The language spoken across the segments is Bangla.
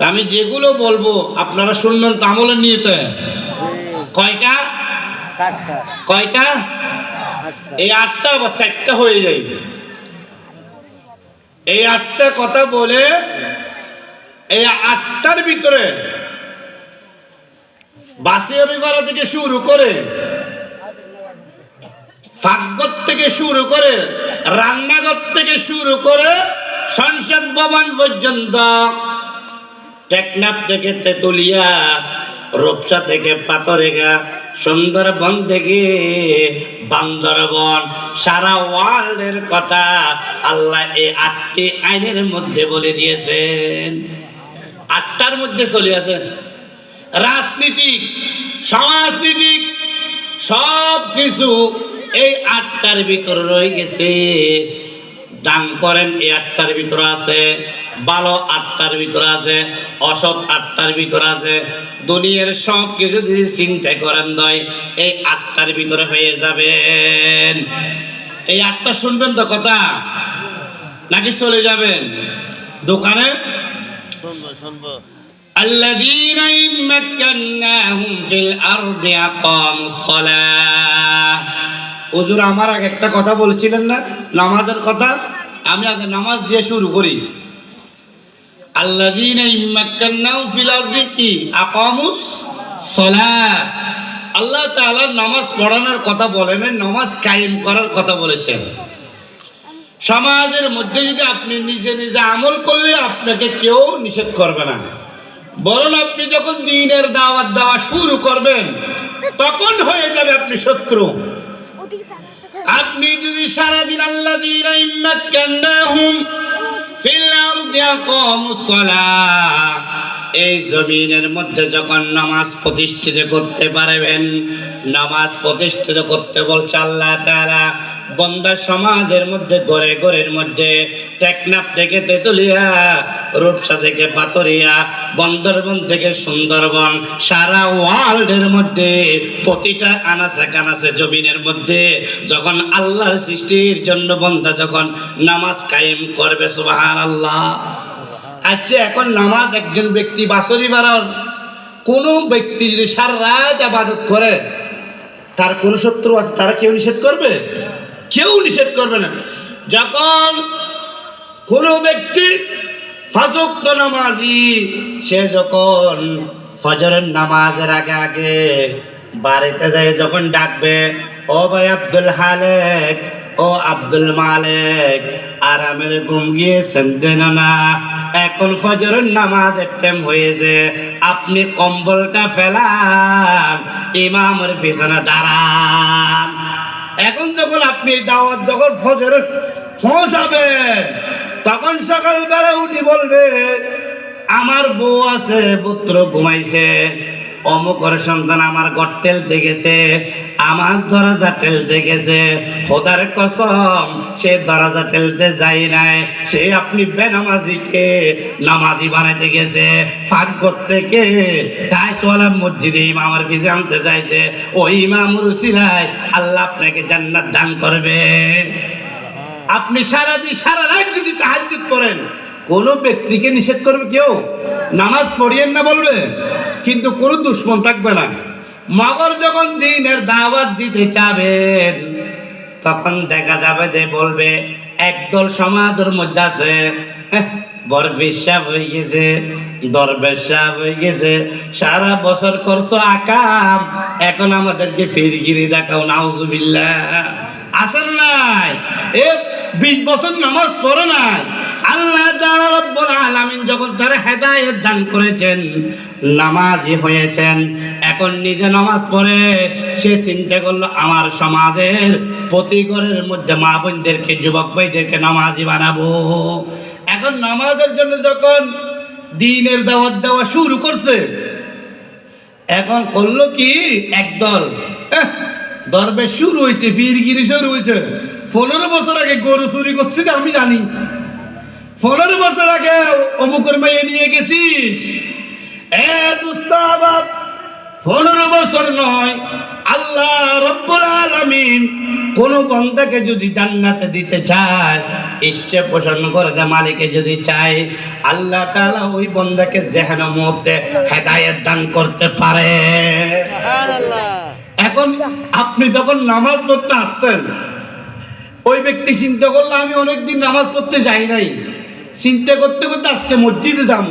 তা আমি যেগুলো বলব আপনারা শুনবেন তো আমলের নিয়েতে। কয়টা? কয়টা? এই আটটা বা চারটা হয়ে যায়। এই আটটা কথা বলে এই আটটার ভিতরে বাসের ভাড়া থেকে শুরু করে ফাঁকঘর থেকে শুরু করে রান্নাঘর থেকে শুরু করে সংসদ ভবন পর্যন্ত টেকনাফ থেকে তেতুলিয়া, রূপসা থেকে পাতরেগা, সুন্দরবন থেকে বান্দরবন। সারা ওয়ার্ল্ডের কথা আল্লাহ এই আটটি আইনের মধ্যে বলে দিয়েছেন। আটটার মধ্যে চলে আছে রাজনীতিক সমাজনীতিক সব কিছু এই আটটার ভিতরে রয়ে গেছে। দান করেন, এই আটটার ভিতরে আছে। ভালো আটটার ভিতরে আছে। অসৎ আটটার ভিতরে আছে দুনিয়ার সব কিছু যদি চিন্তা করেন দয় এই আটটার ভিতরে হয়ে যাবেন এই আটটা শুনবেন তো কথা নাকি চলে যাবেন দোকানে শুনবো শুনবো الذين إن مكناهم في الأرض أقاموا الصلاة হুজুর আমার আগে একটা কথা বলছিলেন না নামাজের কথা আমি আগে নামাজ দিয়ে শুরু করি আল্লাযীনা ইম্মাক্কান্নাহুম ফিল আরদি কি? আকামুস সালাহ আল্লাহ তাআলা নামাজ পড়ানোর কথা বলেন নামাজ কায়েম করার কথা বলেছেন। সমাজের মধ্যে যদি আপনি নিজে নিজে আমল করলে আপনাকে কেউ নিষেধ করবে না। বরং আপনি যখন দিনের দাওয়াত দেওয়া শুরু করবেন তখন হয়ে যাবে আপনি শত্রু। আপনি যদি সারাদিন আল্লাহ দিন ফিল আরদি আকামুস সালাহ এই জমিনের মধ্যে যখন নামাজ প্রতিষ্ঠিত করতে পারবেন, নামাজ প্রতিষ্ঠিত করতে বলছে আল্লাহ তাআলা, বন্দা সমাজের মধ্যে, ঘরে ঘরের মধ্যে টেকনাপ থেকে তেতুলিয়া, রূপসা থেকে পাতরিয়া বন্দরবন থেকে সুন্দরবন, সারা ওয়ার্ল্ডের মধ্যে, প্রতিটা আনাচে কানাচে জমিনের মধ্যে যখন আল্লাহর সৃষ্টির জন্য বন্দা যখন নামাজ কায়েম করবে সুবাহান আল্লাহ আচ্ছা এখন নামাজ একজন ব্যক্তি বাসরি বাড়ার কোনো ব্যক্তি যদি সারা রাত আবাদত করে, তার কোনো শত্রু আছে, তারা কেউ নিষেধ করবে? কেউ নিষেধ করবে না। যখন কোনো ব্যক্তি ফাজুক্ত নামাজি, সে যখন ফজরের নামাজের আগে আগে বাড়িতে যায়, যখন ডাকবে, ও ভাই আব্দুল হালেক ও আব্দুল মালেক, আরামের ঘুম গিয়েছেন দেন না। এখন ফজরের নামাজের টাইম হয়েছে, আপনি কম্বলটা ফেলান, ইমামের পিছনে দাঁড়ান। এখন যখন আপনি দাওয়াত যখন ফজরে পৌঁছাবেন, তখন সকালবেলা উঠি বলবে, আমার বউ আছে, পুত্র ঘুমাইছে। অমুকর সন্তান আমার গট্টেল দেখেছে আমার দরজা টেলতে গেছে খোদার কসম, সে দরজা টেলতে যাই নাই, সে আপনি বেনামাজিকে নামাজি বানাইতে গেছে ফাঁক ফাঁকর থেকে টাইসওয়ালা মসজিদে ইমামের পিছে আনতে চাইছে ওই ইমাম রুসিলায় আল্লাহ আপনাকে জান্নাত দান করবে। আপনি সারাদিন সারা রাত যদি তাহাজ্জুদ করেন কোনো ব্যক্তিকে নিষেধ করবে কেউ? নামাজ পড়িয়েন না বলবে? কিন্তু কোনো দুশ্মন থাকবে না। মগর যখন দিনের দাওয়াত দিতে চাবেন তখন দেখা যাবে যে বলবে একদল সমাজের মধ্যে আছে। "এহ, বড় বিশ্বাস হয়ে গেছে দরবেশ সাহেব হয়ে গেছে। সারা বছর করছ আকাম এখন আমাদেরকে ফিরগিরি দেখাও নাউজুবিল্লাহ। আসেন নাই। এ বিশ বছর নামাজ পড়ে নাই। আল্লাহ আলামিন যখন তারা হেদায়েত দান করেছেন নামাজি হয়েছেন এখন নিজে নামাজ পড়ে সে চিন্তা করল আমার সমাজের প্রতি ঘরের মধ্যে মা বোনদেরকে যুবক ভাইদেরকে নামাজি বানাবো। এখন নামাজের জন্য যখন দিনের দাওয়াত দেওয়া শুরু করছে এখন করল কি? একদল এহ, দরবেশ শুরু হয়েছে ফিরগিরি শুরু হয়েছে পনেরো বছর আগে গরু চুরি করছি আমি জানি। পনেরো বছর আগে অমুকের মেয়ে নিয়ে গেছিস? এ দুস্তাবাব পনেরো বছর নয় আল্লাহ আল্লাহ রব্বুল আলামিন কোন বন্দাকে যদি জান্নাতে দিতে চায় ইচ্ছে পোষণ করে যে মালিকে যদি চায় আল্লাহ তাআলা ওই বন্দাকে যেহেন মুহূর্তে হেদায়েত দান করতে পারে। এখন আপনি যখন নামাজ পড়তে আসছেন ওই ব্যক্তি চিন্তা করল আমি অনেকদিন নামাজ পড়তে যাই নাই। চিন্তা করতে করতে আজকে মসজিদে যাব।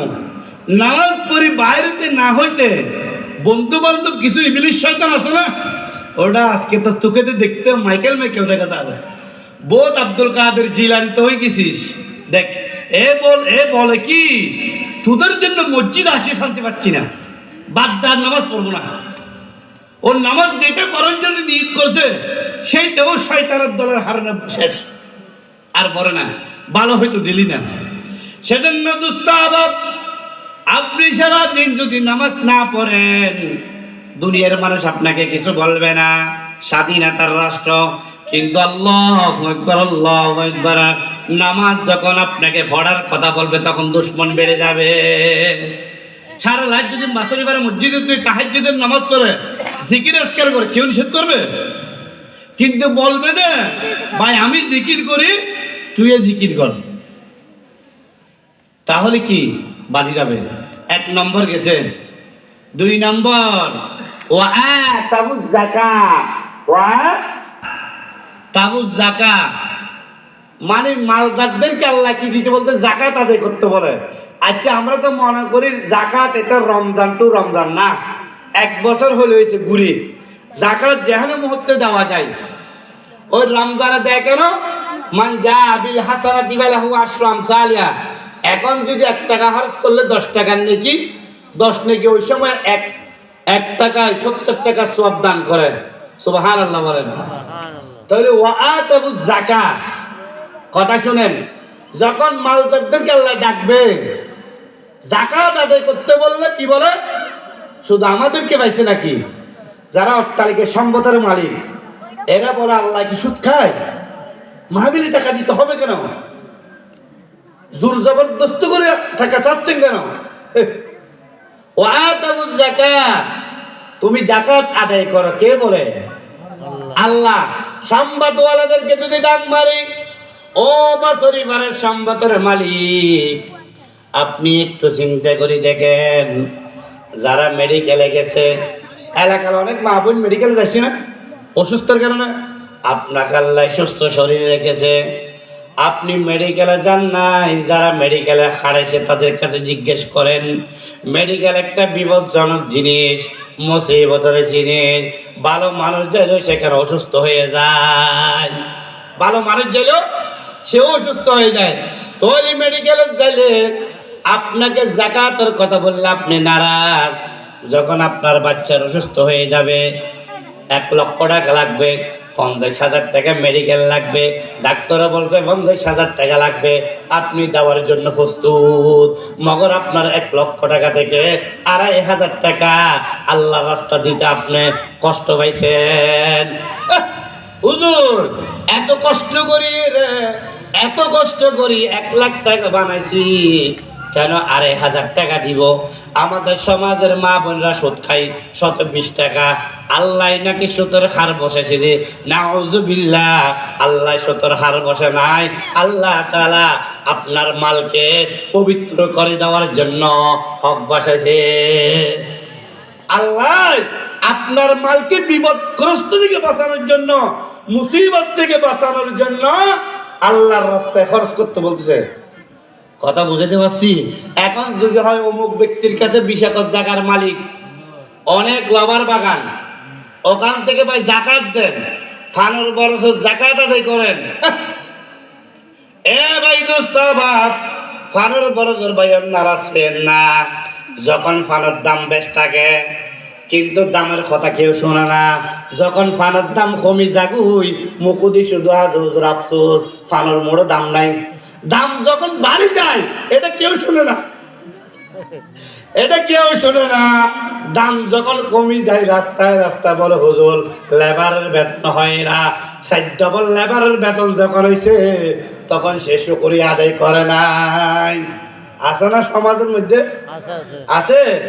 নামাজ পড়ি, বাইরেতে না হইতে বন্ধু বান্ধব কিছু ইংলিশ শয়তান আছে না? ওটা আজকে তো চোখেতে দেখতে মাইকেল মাইকেল দেখা যাবে। বোধ আব্দুল কাদের জিলানি তো হয়ে গেছিস। দেখ, এ বল, এ বলে কি, তোদের জন্য মসজিদ আসে শান্তি পাচ্ছি না। বাদ দার নামাজ পড়ব না। ওর নামাজ যেটা করার জন্য নিয়ত করছে, সেইটাও শয়তানের দলের হারানো শেষ। আর পরে না, ভালো হয়তো দিলি না। সেজন্য দুস্তাবাব আপনি সারা দিন যদি নামাজ না পড়েন, দুনিয়ার মানুষ আপনাকে কিছু বলবে না। স্বাধীনতার রাষ্ট্র, কিন্তু একবার একবার নামাজ যখন আপনাকে পড়ার কথা বলবে, তখন দুশ্মন বেড়ে যাবে। সারা লাইফ যদি মাসুরি বারে মসজিদে তুই তাহাজ্জুদের নামাজ পড়ে, জিকির আজকার করে কেউ নিষেধ করবে? কিন্তু বলবে না, ভাই, আমি জিকির করি তুই জিকির কর। তাহলে কি বাজি যাবে? এক নম্বর গেছে। দুই নম্বর। ও তাবু জাকা ওয়া তাবু জাকা মানে মালদারদেরকে আল্লাহ কি দিতে বলতে? জাকাত আদায় করতে বলে। আচ্ছা আমরা তো মনে করি জাকাত এটা রমজান টু রমজান না। এক বছর হলে হয়েছে ঘুরে জাকাত যেখানে মুহূর্তে দেওয়া যায়। ওই রমজানে দেয় কেন? মান যা আবিল হাসানা দিবালাহু আশ্রাম সালিয়া এখন যদি এক টাকা খরচ করলে দশ টাকার নাকি দশ নাকি ওই সময় এক এক টাকায় সত্তর টাকা সব দান করে। সুবাহান আল্লাহ বলেন তাহলে ওয়াতাবু জাকা কথা শুনেন যখন মালদারদেরকে আল্লাহ ডাকবে জাকাত আদায় করতে বললে কি বলে? শুধু আমাদেরকে পাইছে নাকি? যারা অট্টালিকের সম্পদের মালিক এরা বলে আল্লাহ কি সুদ খায়? মাহাবিলি টাকা দিতে হবে কেন? জোর জবরদস্ত করে টাকা চাচ্ছেন কেন? ওয়াতাবু জাকাত তুমি জাকাত আদায় করো কে বলে? আল্লাহ। সাম্বাদওয়ালাদেরকে যদি ডাক মারি ও বা শরীফারের সম্বাদের মালিক আপনি একটু চিন্তা করে দেখেন যারা মেডিকেলে গেছে এলাকার অনেক মা বোন মেডিকেলে যাচ্ছে না? অসুস্থর কারণে? আপনাকে আল্লাহ সুস্থ শরীর রেখেছে। আপনি মেডিকেলে যান নাই, যারা মেডিকেলে হারাইছে তাদের কাছে জিজ্ঞেস করেন মেডিকেল একটা বিপজ্জনক জিনিস, মুসিবতের জিনিস, ভালো মানুষ যাইলেও সেখানে অসুস্থ হয়ে যায়। ভালো মানুষ যাইলেও সেও অসুস্থ হয়ে যায়। তো ওই মেডিকেলে যাইলে আপনাকে জাকাতের কথা বললে আপনি নারাজ। যখন আপনার বাচ্চার অসুস্থ হয়ে যাবে, এক লক্ষ টাকা লাগবে। পঞ্চাশ হাজার টাকা মেডিকেল লাগবে। ডাক্তারও বলছে পঞ্চাশ হাজার টাকা লাগবে। আপনি দেওয়ার জন্য প্রস্তুত। মগর আপনার এক লক্ষ টাকা থেকে আড়াই হাজার টাকা। আল্লাহ রাস্তা দিতে আপনি কষ্ট পাইছেন! হুজুর, এত কষ্ট করি রে। এত কষ্ট করি এক লাখ টাকা বানাইছি। কেন আড়াই হাজার টাকা দিব? আমাদের সমাজের মা বোনরা সুদ খাই শত বিশ টাকা। আল্লাহ নাকি সুতোর হার বসেছে যে, নাউজুবিল্লাহ, আল্লাহ সুতোর হার বসে নাই। আল্লাহ তালা আপনার মালকে পবিত্র করে দেওয়ার জন্য হক বসেছে। আল্লাহ আপনার মালকে বিপদগ্রস্ত থেকে বাঁচানোর জন্য, মুসিবত থেকে বাঁচানোর জন্য আল্লাহর রাস্তায় খরচ করতে বলতেছে। কথা বুঝাতে পারছি? এখন যদি হয় অমুক ব্যক্তির কাছে বিশ একর জায়গার মালিক, অনেক লবার বাগান, ওখান থেকে ভাই জাকাত দেন, ফানুর বরসের জাকাত আদায় করেন। ভাই নারাজ না। যখন ফানুর দাম বেশ থাকে, কিন্তু দামের কথা কেউ শোনে না। যখন ফানের দাম কমি ফানুর মোড়ো দাম নাই। দাম যখন বাড়ি যায় এটা কেউ শুনে না। এটা কেউ শোনে না। দাম যখন কমি যায় রাস্তায় রাস্তায় বলে হুজুর লেবারের বেতন হয় না। সাইড ডবল লেবারের বেতন যখন হয়েছে তখন সে শুকরি আদায় করে নাই। আছে না সমাজের মধ্যে? আছে।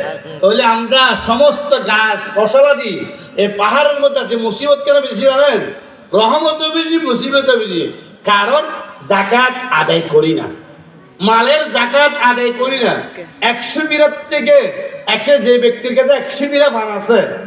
তাহলে আমরা সমস্ত গাছ ফসলাদি এই পাহাড়ের মধ্যে আছে মুসিবত কেন বেশি জানেন রহমত বেশি মুসিবত বেশি। কারণ জাকাত আদায় করি না। মালের জাকাত আদায় করি না। একশো বিরাট থেকে একশো যে ব্যক্তির কাছে একশো বিরা মান আছে।